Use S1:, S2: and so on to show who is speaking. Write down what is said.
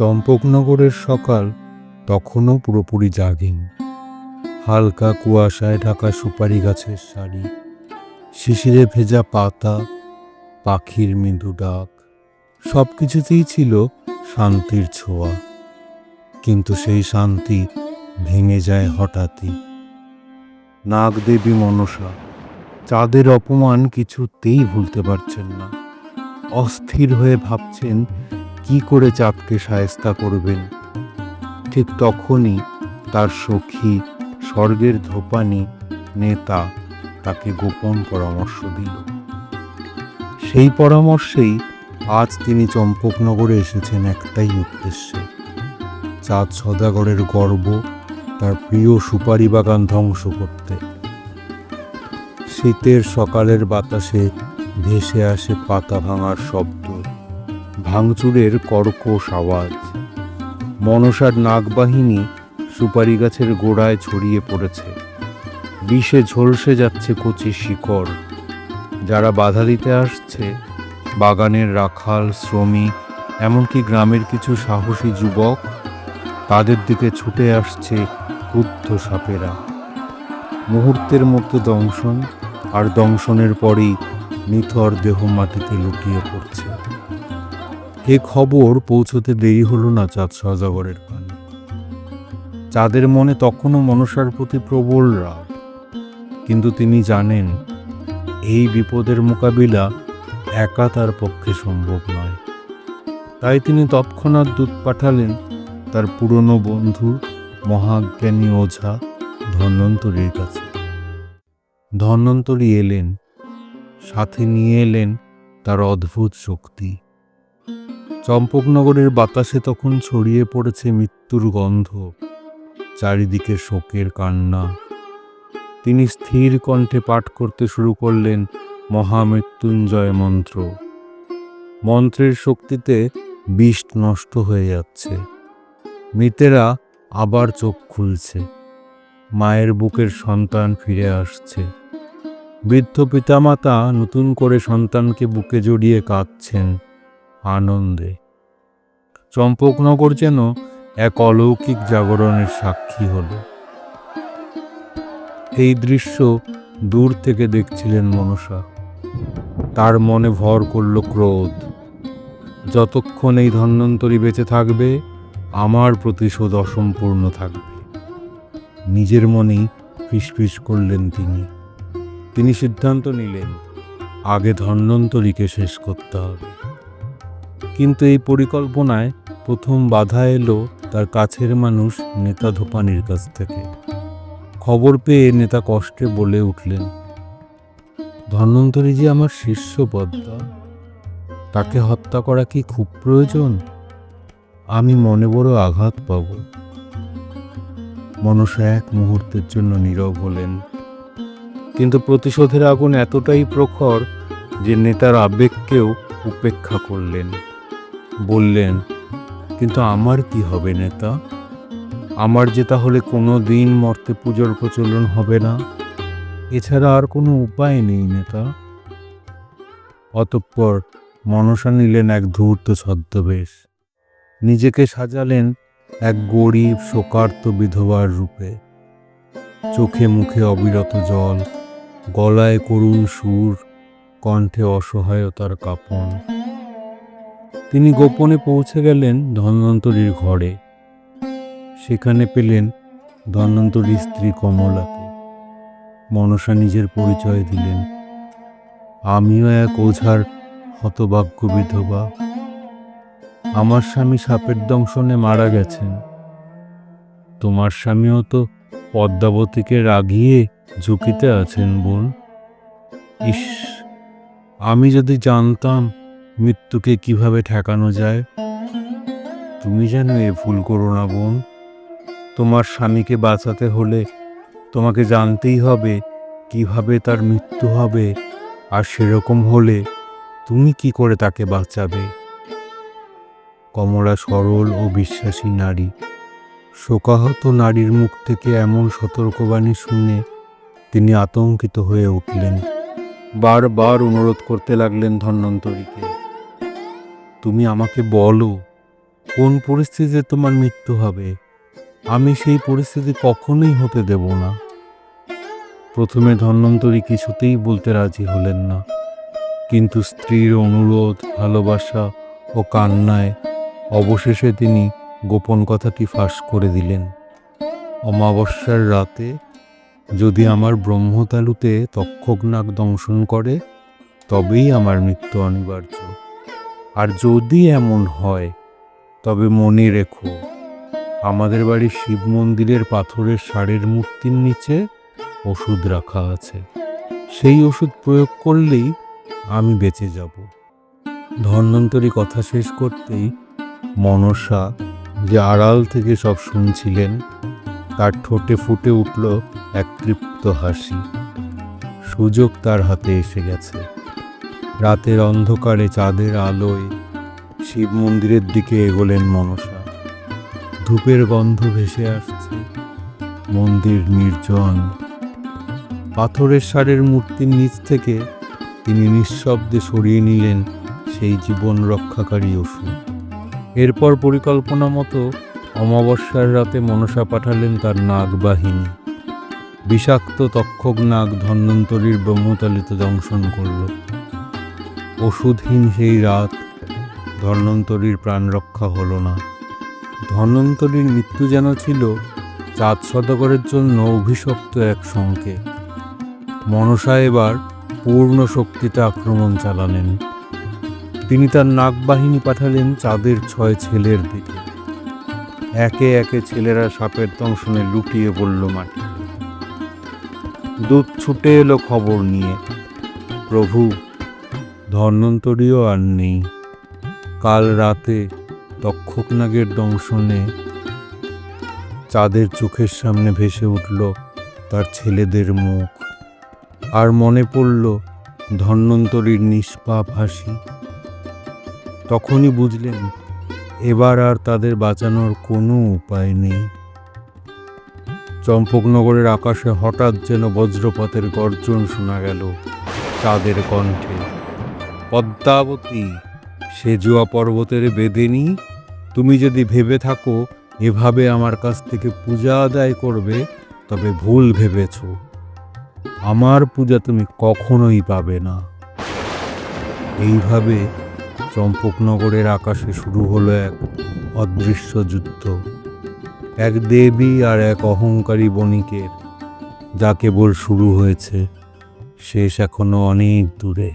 S1: চম্পকনগরের সকাল তখনও পুরোপুরি জাগেন হালকা কুয়াশায় ঢাকা সুপারি গাছের সারি, শিশিরে ভেজা পাতা, পাখির মৃদু ডাক সব কিছুতেই ছিল শান্তির ছোঁয়া। কিন্তু সেই শান্তি ভেঙে যায় হঠাৎই। নাগদেবী মনসা, চাঁদের অপমান কিছুতেই ভুলতে পারছেন না। অস্থির হয়ে ভাবছেন কি করে চাঁদকে সায়স্তা করবেন? ঠিক তখনই তার সখী, স্বর্গের ধোপানি নেতা তাকে গোপন পরামর্শ দিল। সেই পরামর্শেই আজ তিনি চম্পকনগরে এসেছেন একটাই উদ্দেশ্যে। চাঁদ সদাগরের গর্ব তার প্রিয় সুপারি বাগান ধ্বংস করতে। শীতের সকালের বাতাসে ভেসে আসে পাতা ভাঙার শব্দ। ভাঙচুরের কর্কশ আওয়াজ। মনসার নাগবাহিনী সুপারি গাছের গোড়ায় ছড়িয়ে পড়েছে। বিষে ঝলসে যাচ্ছে কচি শিকড়। যারা বাধা দিতে আসছে, বাগানের রাখাল, শ্রমিক, এমনকি গ্রামের কিছু সাহসী যুবক, তাদের দিকে ছুটে আসছে ক্রুদ্ধ সাপেরা। মুহূর্তের মধ্যে দংশন, আর দংশনের পরেই নিথর দেহ মাটিতে লুকিয়ে পড়ছে। এ খবর পৌঁছতে দেরি হলো না চাঁদ সজাগরের কানে। চাঁদের মনে তখনও মনসার প্রতি প্রবল রাগ। কিন্তু তিনি জানেন, এই বিপদের মোকাবিলা একা তার পক্ষে সম্ভব নয়। তাই তিনি তৎক্ষণাৎ দূত পাঠালেন তার পুরনো বন্ধু, মহাজ্ঞানী ওঝা ধন্বন্তরীর কাছে। ধন্বন্তরী এলেন, সাথে নিয়ে এলেন তার অদ্ভুত শক্তি। চম্পকনগরের বাতাসে তখন ছড়িয়ে পড়েছে মৃত্যুর গন্ধ। চারিদিকে শোকের কান্না। তিনি স্থির কণ্ঠে পাঠ করতে শুরু করলেন মহামৃত্যুঞ্জয় মন্ত্র। মন্ত্রের শক্তিতে বিষ নষ্ট হয়ে যাচ্ছে। মৃতেরা আবার চোখ খুলছে। মায়ের বুকের সন্তান ফিরে আসছে। বৃদ্ধ পিতামাতা নতুন করে সন্তানকে বুকে জড়িয়ে কাঁদছেন। আনন্দে। চম্পকনগর যেন এক অলৌকিক জাগরণের সাক্ষী হল। এই দৃশ্য দূর থেকে দেখছিলেন মনসা। তার মনে ভর করল ক্রোধ। যতক্ষণ এই ধন্বন্তরী বেঁচে থাকবে, আমার প্রতিশোধ অসম্পূর্ণ থাকবে। নিজের মনেই ফিসফিস করলেন তিনি। তিনি সিদ্ধান্ত নিলেন, আগে ধন্বন্তরীকে শেষ করতে হবে। কিন্তু এই পরিকল্পনায় প্রথম বাধা এলো তার কাছের মানুষ নেতা ধোপানির কাছ থেকে। খবর পেয়ে নেতা কষ্টে বলে উঠলেন ধন্বন্তরী যে আমার শিষ্য পদ্মা, তাকে হত্যা করা কি খুব প্রয়োজন? আমি মনে বড় আঘাত পাব। মনসা এক মুহূর্তের জন্য নীরব হলেন, কিন্তু প্রতিশোধের আগুন এতটাই প্রখর যে নেতার আবেগকেও উপেক্ষা করলেন। বললেন, কিন্তু আমার কি হবে নেতা? আমার যে তাহলে কোনো দিন মর্তে পুজোর প্রচলন হবে না। এছাড়া আর কোনো উপায় নেই নেতা। অতঃপর মনসা নিলেন এক ধূর্ত ছদ্মবেশ। নিজেকে সাজালেন এক গরিব শোকার্ত বিধবার রূপে। চোখে মুখে অবিরত জল, গলায় করুণ সুর, কণ্ঠে অসহায়তার কাঁপন। তিনি গোপনে পৌঁছে গেলেন ধন্বন্তরীর ঘরে। সেখানে পেলেন ধন্বন্তরীর স্ত্রী কমলাকে। মনসা নিজের পরিচয় দিলেন। আমিও এক ওঝার হতভাগ্য বিধবা। আমার স্বামী সাপের দংশনে মারা গেছেন। তোমার স্বামীও তো পদ্মাবতীকে রাগিয়ে ঝুঁকিতে আছেন বোন। ইস, আমি যদি জানতাম মৃত্যুকে কীভাবে ঠেকানো যায়? তুমি যেন এ ভুল করো না, বোন। তোমার স্বামীকে বাঁচাতে হলে তোমাকে জানতেই হবে কীভাবে তার মৃত্যু হবে, আর সেরকম হলে তুমি কি করে তাকে বাঁচাবে? কমলা সরল ও বিশ্বাসী নারী। শোকাহত নারীর মুখ থেকে এমন সতর্কবাণী শুনে তিনি আতঙ্কিত হয়ে উঠলেন। বারবার অনুরোধ করতে লাগলেন ধন্বন্তরীকে। তুমি আমাকে বলো, কোন পরিস্থিতিতে তোমার মৃত্যু হবে? আমি সেই পরিস্থিতি কখনোই হতে দেব না। প্রথমে ধন্বন্তরী কিছুতেই বলতে রাজি হলেন না। কিন্তু স্ত্রীর অনুরোধ, ভালোবাসা ও কান্নায় অবশেষে তিনি গোপন কথাটি ফাঁস করে দিলেন। অমাবস্যার রাতে যদি আমার ব্রহ্মতালুতে তক্ষকনাগ দংশন করে, তবেই আমার মৃত্যু অনিবার্য। আর যদি এমন হয়, তবে মনে রেখো, আমাদের বাড়ির শিব মন্দিরের পাথরের ষাঁড়ের মূর্তির নিচে ওষুধ রাখা আছে। সেই ওষুধ প্রয়োগ করলেই আমি বেঁচে যাব। ধন্বন্তরী কথা শেষ করতেই মনসা যে আড়াল থেকে সব শুনছিলেন, তার ঠোঁটে ফুটে উঠল এক তৃপ্ত হাসি। সুযোগ তার হাতে এসে গেছে। রাতের অন্ধকারে চাঁদের আলোয় শিব মন্দিরের দিকে এগোলেন মনসা। ধূপের গন্ধ ভেসে আসছে। মন্দির নির্জন। পাথরের সারের মূর্তির নিচ থেকে তিনি নিঃশব্দে সরিয়ে নিলেন সেই জীবন রক্ষাকারী ওষুধ এরপর পরিকল্পনা মতো অমাবস্যার রাতে মনসা পাঠালেন তার নাগবাহিনী। বিষাক্ত তক্ষক নাগ ধন্বন্তরীর ব্রহ্মতালিতে দংশন করল। ওষুধহীন সেই রাত, ধন্বন্তরীর প্রাণ রক্ষা হলো না। ধন্বন্তরীর মৃত্যু যেন ছিল চাঁদ সদাগরের জন্য অভিশপ্ত এক সংকেত। মনসা এবার পূর্ণ শক্তিতে আক্রমণ চালালেন। তিনি তার নাগবাহিনী পাঠালেন চাঁদের ছয় ছেলের দিকে। একে একে ছেলেরা সাপের দংশনে লুটিয়ে পড়ল মাটি দুধ ছুটে এলো খবর নিয়ে। প্রভু ধন্বন্তরীও আর নেই। কাল রাতে তক্ষক নাগের দংশনে চাঁদের চোখের সামনে ভেসে উঠল তার ছেলেদের মুখ। আর মনে পড়ল ধন্বন্তরীর নিষ্পাপ হাসি। তখনই বুঝলেন, এবার আর তাদের বাঁচানোর কোনো উপায় নেই। চম্পকনগরের আকাশে হঠাৎ যেন বজ্রপাতের গর্জন শোনা গেল চাঁদের কণ্ঠে। পদ্মাবতী সেজুয়া পর্বতের বেদেনি, তুমি যদি ভেবে থাকো এভাবে আমার কাছ থেকে পূজা আদায় করবে, তবে ভুল ভেবেছ। আমার পূজা তুমি কখনোই পাবে না। এইভাবে চম্পকনগরের আকাশে শুরু হলো এক অদৃশ্য যুদ্ধ। এক দেবী আর এক অহংকারী বণিকের, যা কেবল শুরু হয়েছে, শেষ এখনও অনেক দূরে।